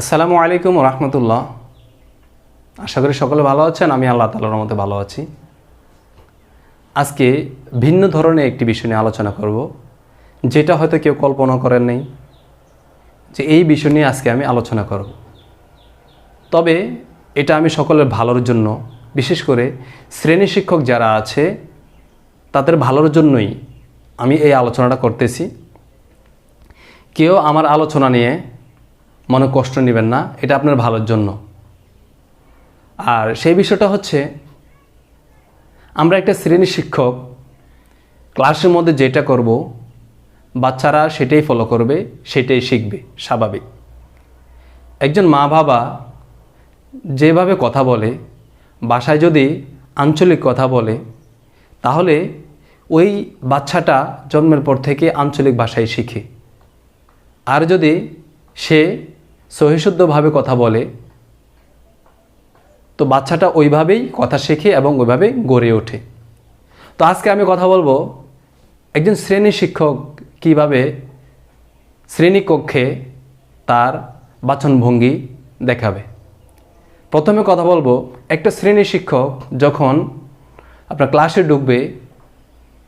আসসালামু আলাইকুম রহমতুল্লাহ। আশা করি সকলে ভালো আছেন, আমি আল্লাহ তালার মতো ভালো আছি। আজকে ভিন্ন ধরনের একটি বিষয় নিয়ে আলোচনা করব, যেটা হয়তো কেউ কল্পনা করেন নেই যে এই বিষয় নিয়ে আজকে আমি আলোচনা করব। তবে এটা আমি সকলের ভালোর জন্য, বিশেষ করে শ্রেণি শিক্ষক যারা আছে, তাদের ভালোর জন্যই আমি এই আলোচনাটা করতেছি। কেউ আমার আলোচনা নিয়ে মনে কষ্ট নেবেন না, এটা আপনার ভালোর জন্য। আর সেই বিষয়টা হচ্ছে, আমরা একটা শ্রেণি শিক্ষক, ক্লাসের মধ্যে যেটা করব, বাচ্চারা সেটাই ফলো করবে, সেটাই শিখবে, স্বাভাবিক। একজন মা বাবা যেভাবে কথা বলে, বাসায় যদি আঞ্চলিক কথা বলে, তাহলে ওই বাচ্চাটা জন্মের পর থেকে আঞ্চলিক ভাষায় শিখে। আর যদি সে সহিশুদ্ধভাবে কথা বলে। তো বাচ্চাটা ওইভাবেই কথা শেখে এবং ওইভাবে গড়ে ওঠে। তো আজকে আমি কথা বলব একজন শ্রেণি শিক্ষক কীভাবে শ্রেণীকক্ষে তার বাচনভঙ্গি দেখাবে। প্রথমে কথা বলব, একটা শ্রেণি শিক্ষক যখন আপনার ক্লাসে ঢুকবে,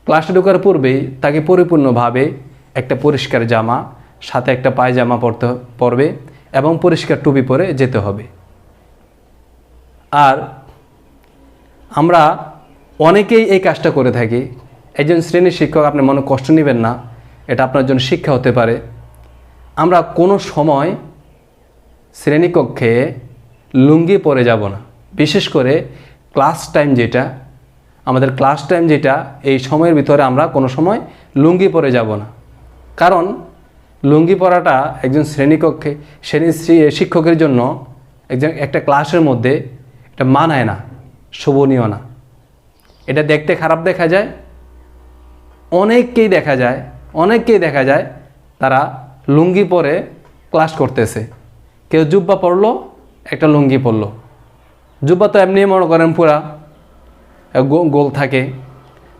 ক্লাসে ঢোকার পূর্বেই তাকে পরিপূর্ণভাবে একটা পরিষ্কার জামা, সাথে একটা পায়জামা পরতে, পরবে। এবং পরিষ্কার টুপি পরে যেতে হবে। আর আমরা অনেকেই এই কাজটা করে থাকি। একজন শ্রেণির শিক্ষক, আপনি মনে কষ্ট নেবেন না, এটা আপনার জন্য শিক্ষা হতে পারে। আমরা কোনো সময় শ্রেণীকক্ষে লুঙ্গি পরে যাব না। বিশেষ করে ক্লাস টাইম যেটা, আমাদের ক্লাস টাইম যেটা, এই সময়ের ভিতরে আমরা কোনো সময় লুঙ্গি পরে যাব না। কারণ লুঙ্গি পরাটা একজন শ্রেণীকক্ষে, শ্রেণি শিক্ষকের জন্য একজন, একটা ক্লাসের মধ্যে এটা মানায় না, শোভনীয় না। এটা দেখতে খারাপ দেখা যায়, অনেককেই দেখা যায়, অনেককেই দেখা যায় তারা লুঙ্গি পরে ক্লাস করতেছে। কেউ জুব্বা পরলো, একটা লুঙ্গি পরলো। জুব্বা তো এমনি মনে করেন পুরা গোল থাকে।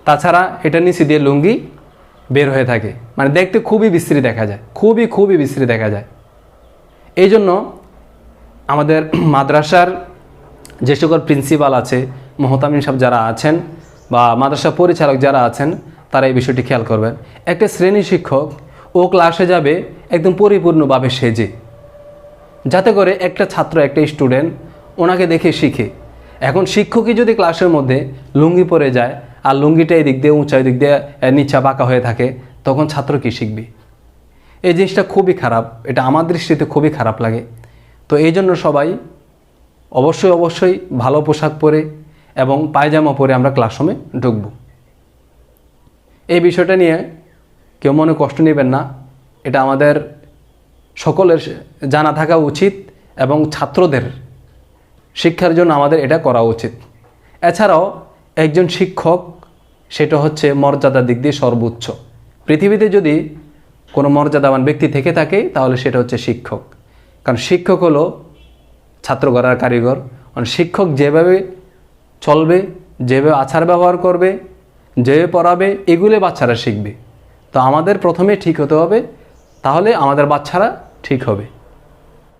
তাছাড়া এটা নিচে দিয়ে লুঙ্গি বের হয়ে থাকে। মানে দেখতে খুবই বিশ্রী দেখা যায়। খুবই খুবই বিশ্রী দেখা যায়। এই জন্য আমাদের মাদ্রাসার যে সকল প্রিন্সিপাল আছে মোহতামিন সাহেব যারা আছেন বা মাদ্রাসা পরিচালক যারা আছেন, তারা এই বিষয়টি খেয়াল করবেন। একটা শ্রেণি শিক্ষক, ও ক্লাসে যাবে একদম পরিপূর্ণভাবে সেজে। যাতে করে একটা ছাত্র, একটা স্টুডেন্ট ওনাকে দেখে শিখে। এখন শিক্ষকই যদি ক্লাসের মধ্যে লুঙ্গি পরে যায় আর লুঙ্গিটা এই দিক দিয়ে, উঁচা দিক দিয়ে নিচা বাঁকা হয়ে থাকে, তখন ছাত্র কি শিখবে? এই জিনিসটা খুবই খারাপ, এটা আমার দৃষ্টিতে খুবই খারাপ লাগে। তো এই জন্য সবাই অবশ্যই অবশ্যই ভালো পোশাক পরে এবং পায়জামা পরে আমরা ক্লাসরুমে ঢুকব। এই বিষয়টা নিয়ে কেউ মনে কষ্ট নেবেন না, এটা আমাদের সকলের জানা থাকা উচিত এবং ছাত্রদের শিক্ষার জন্য আমাদের এটা করা উচিত। এছাড়াও একজন শিক্ষক, সেটা হচ্ছে মর্যাদার দিক দিয়ে সর্বোচ্চ। পৃথিবীতে যদি কোনো মর্যাদাবান ব্যক্তি থেকে থাকে, তাহলে সেটা হচ্ছে শিক্ষক। কারণ শিক্ষক হলো ছাত্র গড়ার কারিগর। কারণ শিক্ষক যেভাবে চলবে, যেভাবে আচার ব্যবহার করবে, যেভাবে পড়াবে, এগুলো বাচ্চারা শিখবে। তো আমাদের প্রথমে ঠিক হতে হবে, তাহলে আমাদের বাচ্চারা ঠিক হবে।